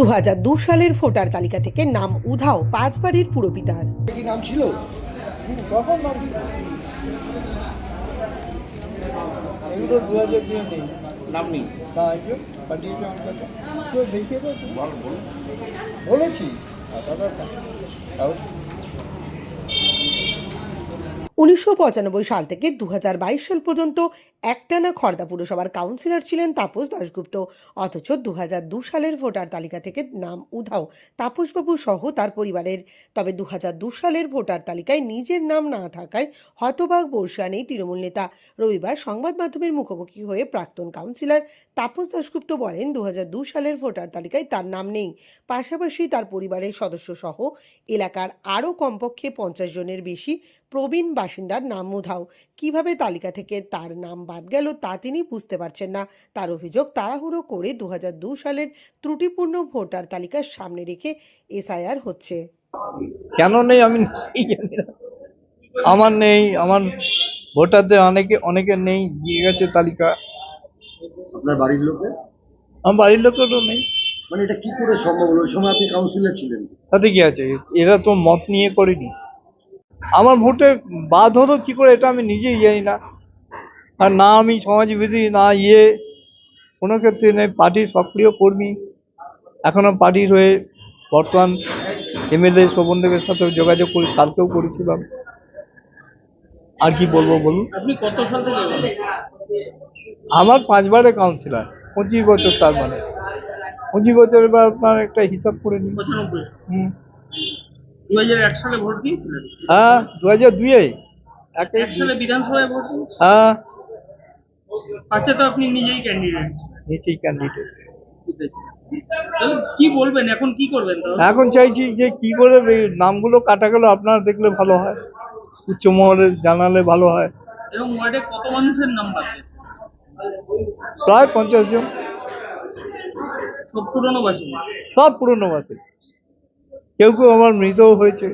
দু দু সালের ভোটার তালিকা থেকে নাম উধাও পাঁচবারের বাড়ির পুরপিতার। কি নাম ছিল? বলেছি নাম নেই। উনিশশো পঁচানব্বই সাল থেকে দু হাজার বাইশ সাল পর্যন্ত একটানা খর্দা পুরসভার কাউন্সিলর ছিলেন তাপস দাশগুপ্ত। অথচ দু সালের ভোটার তালিকা থেকে নাম উধাও তাপসবাবু সহ তার পরিবারের। তবে দু সালের ভোটার তালিকায় নিজের নাম না থাকায় হতবাক বর্ষা নেই তৃণমূল নেতা। রবিবার সংবাদ মাধ্যমের মুখোমুখি হয়ে প্রাক্তন কাউন্সিলর তাপস দাশগুপ্ত বলেন দু সালের ভোটার তালিকায় তার নাম নেই। পাশাপাশি তার পরিবারের সদস্য সহ এলাকার আরও কমপক্ষে পঞ্চাশ জনের বেশি প্রবীণ বাসিন্দার নাম উধাও। কীভাবে তালিকা থেকে তার নাম বাদ গেল তা তিনি বুঝতে পারছেন না। তার অভিযোগ তাড়াহুড়ো করে দু সালের ত্রুটিপূর্ণ ভোটার তালিকার সামনে রেখে এসআইআর হচ্ছে। কেন নেই? আমি আমার নেই আমার ভোটারদের অনেকে অনেকের নেই দিয়ে গেছে তালিকা। আপনার বাড়ির লোকে আমার বাড়ির লোকেরও নেই। মানে এটা কি করে সম্ভব হলো? ওই সময় আপনি কাউন্সিলর ছিলেন। তাতে কি আছে? এরা তো মত নিয়ে করেনি। আমার ভোটে বাদ হলো কি করে এটা আমি নিজেই জানি না। আর না আমি সমাজবিধি না ইয়ে কোনো ক্ষেত্রে নেই। পার্টির সক্রিয় কর্মী। এখনও পার্টির হয়ে বর্তমান এমএলএ শোভন দেবের সাথে যোগাযোগ করি কালকেও করেছিলাম। আর কি বলব বলুন? আপনি কত সাল থেকে আমার পাঁচবারে কাউন্সিলার পঁচিশ বছর তার মানে। পঁচিশ বছর এবার আপনার একটা হিসাব করে নিন। হুম। দু হাজার এক সালে ভোট দিয়েছিলেন হ্যাঁ একে সালে বিধানসভায় ভোট হ্যাঁ। পাঁচে তো আপনি নিজেই ক্যান্ডিডেট কি বলবেন এখন কি করবেন এখন চাইছি যে কি করে নামগুলো কাটা গেল আপনারা দেখলে ভালো হয়। উচ্চ মহলে জানালে ভালো হয়। এবং ওয়ার্ডে কত মানুষের নাম প্রায় পঞ্চাশ জন। সব পুরনো বাসিন্দা? সব পুরনো বাসে কেউ কেউ আমার মৃতও হয়েছে।